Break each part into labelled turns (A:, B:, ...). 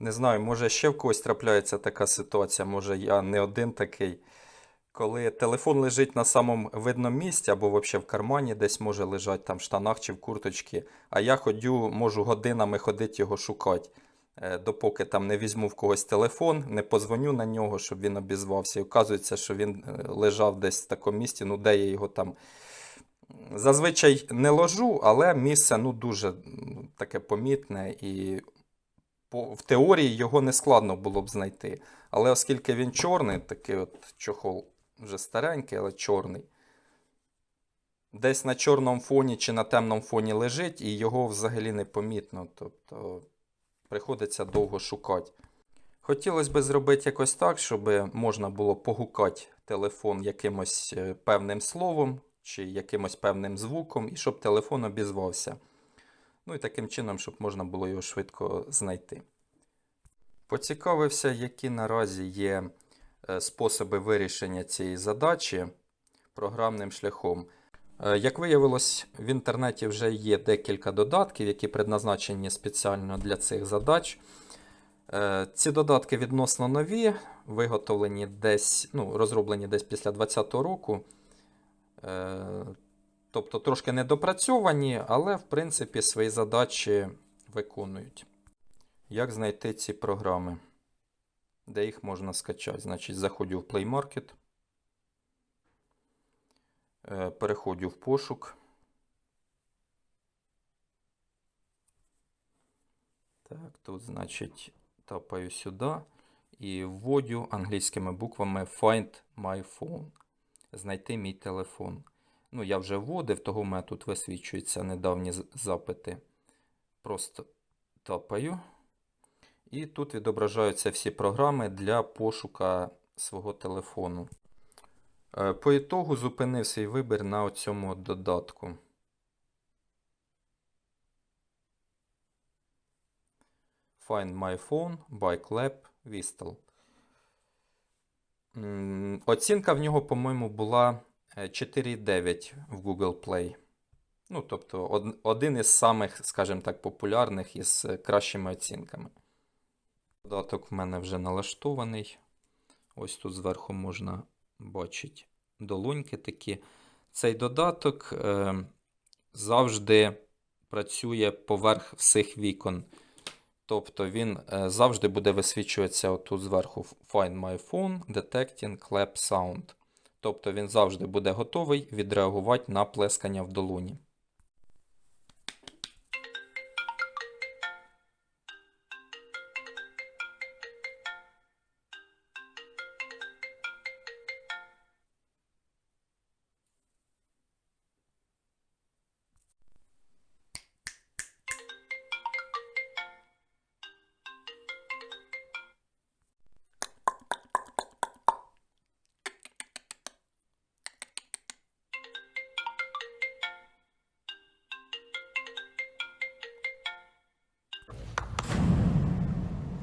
A: Не знаю, може ще в когось трапляється така ситуація, може я не один такий. Коли телефон лежить на самому видному місці, або взагалі в кармані десь може лежати там в штанах чи в курточці, а я ходю, можу годинами ходити його шукати. Е, Допоки там не візьму в когось телефон, не позвоню на нього, щоб він обізвався. І оказується, що він е, лежав десь в такому місці, ну де я його там. Зазвичай не ложу, але місце ну, дуже таке помітне і в теорії його не складно було б знайти. Але оскільки він чорний, такий от чохол вже старенький, але чорний. Десь на чорному фоні чи на темному фоні лежить, і його взагалі не помітно. Тобто приходиться довго шукати. Хотілося б зробити якось так, щоб можна було погукати телефон якимось е, певним словом чи якимось певним звуком, і щоб телефон обізвався. Ну і таким чином, щоб можна було його швидко знайти. Поцікавився, які наразі є е, способи вирішення цієї задачі програмним шляхом. Е, Як виявилось, в інтернеті вже є декілька додатків, які предназначені спеціально для цих задач. Е, Ці додатки відносно нові, виготовлені десь, ну, розроблені десь після 2020 року. Тобто трошки недопрацьовані, але в принципі свої задачі виконують. Як знайти ці програми? Де їх можна скачати? Значить, заходжу в Play Market. Е, Переходжу в пошук. Так, тут, значить, тапаю сюди і вводю англійськими буквами Find my phone. Знайти мій телефон. Ну, я вже вводив, того в мене тут висвічуються недавні запити. Просто тапаю. І тут відображаються всі програми для пошука свого телефону. Е, По ітогу зупинив свій вибір на цьому додатку. Find my phone, Bike Lab, Whistle. Оцінка в нього, по-моєму, була 4,9 в Google Play. Ну, тобто, один із самих, скажімо так, популярних із е, кращими оцінками. Додаток в мене вже налаштований. Ось тут зверху можна бачити долоньки такі. Цей додаток е, завжди працює поверх всіх вікон. Тобто він е, завжди буде висвічуватися отут зверху Find My Phone, Detecting Clap Sound. Тобто він завжди буде готовий відреагувати на плескання в долоні.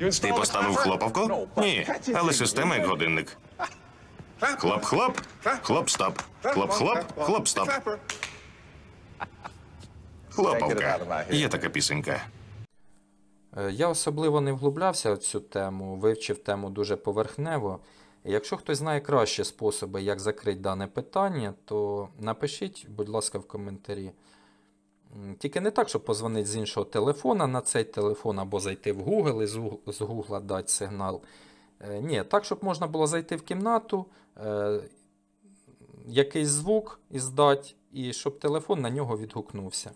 B: Ти поставив хлопавку? Ні, але система як годинник. Хлоп-хлоп, хлоп-стоп, хлоп-хлоп, хлоп-стоп. Хлопавка. Є така пісенька.
A: Е, Я особливо не вглублявся в цю тему, вивчив тему дуже поверхнево. Якщо хтось знає кращі способи, як закрити дане питання, то напишіть, будь ласка, в коментарі. Тільки не так, щоб позвонити з іншого телефона на цей телефон або зайти в Google і з Google дати сигнал. Е, Ні, так, щоб можна було зайти в кімнату, е, якийсь звук здати і щоб телефон на нього відгукнувся.